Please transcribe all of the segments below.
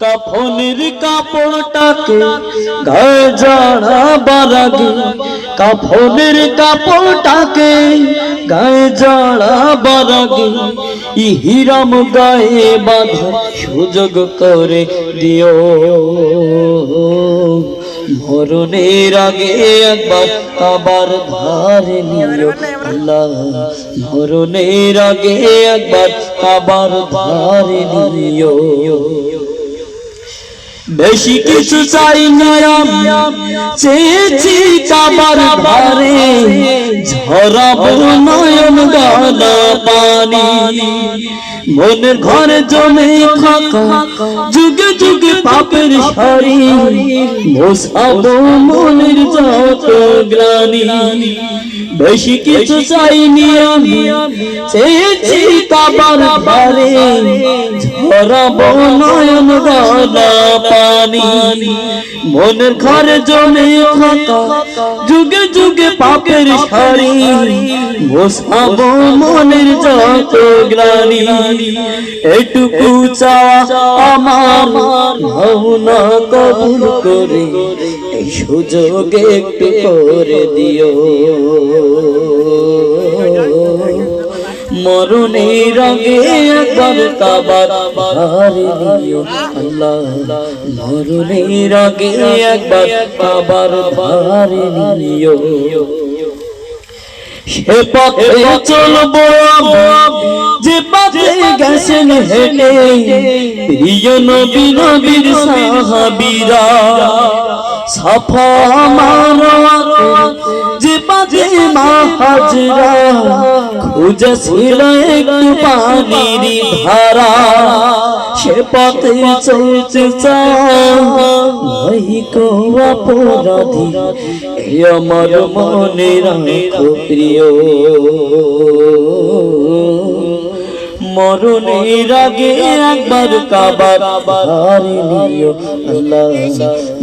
কাফনের কাপড়টাকে গায়ে জড়াবার আগে, কাফনের কাপড়টাকে গায়ে জড়াবার আগে, ইহিরাম গায়ে বাঁধা সুযোগ করে দিও। মরণের আগে একবার আবার ধারে নিও। আল্লাহ, মরণের আগে একবার আবার ধারে নিও। বেশি কিছু চাই না চেয়েছি কাবার ভারে ঝরাব নয়ন গলা পানি। মনের ঘরে জমে থাকা যুগে পাপের সারি মোসাবো মনের যত গ্লানি। বেশি কিছু চাইনি আমি, চেয়েছি কাবার ধারে ঝরাবো নয়ন গানা পানি, মনের ঘরে জমে থাকা যুগে যুগে পাপের সারি। মোসাবো মনের যত গ্লানি, এটুকু চাওয়া আমার ভাবনা কবুল করে, এই সুযোগে একটু করে দিও। মরণের আগে একবার কাবার দিও আল্লাহ, মরণের আগে একবার কাবার ভারে দিও সে পথে চলবো যে পথে গেছেন হেঁটে। প্রিয় নবী নবীর সাহাবীরা। সাফা আমার যে পথে মা হাজরা খুঁজেছিল একটু পানির ধারা। সে পথে চলতে চাই কো অপরাধী। আমার মনে রাখো প্রিয়। মরণের আগে একবার কাবার ভারে নিও। আল্লাহ,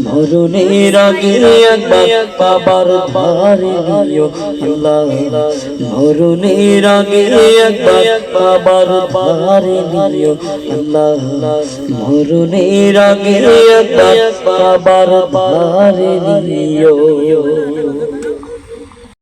মরণের আগে একবার কাবার ভারে নিও। আল্লাহ, মরণের আগে একবার কাবার ভারে নিও। আল্লাহ, মরণের আগে একবার কাবার ভারে নিও।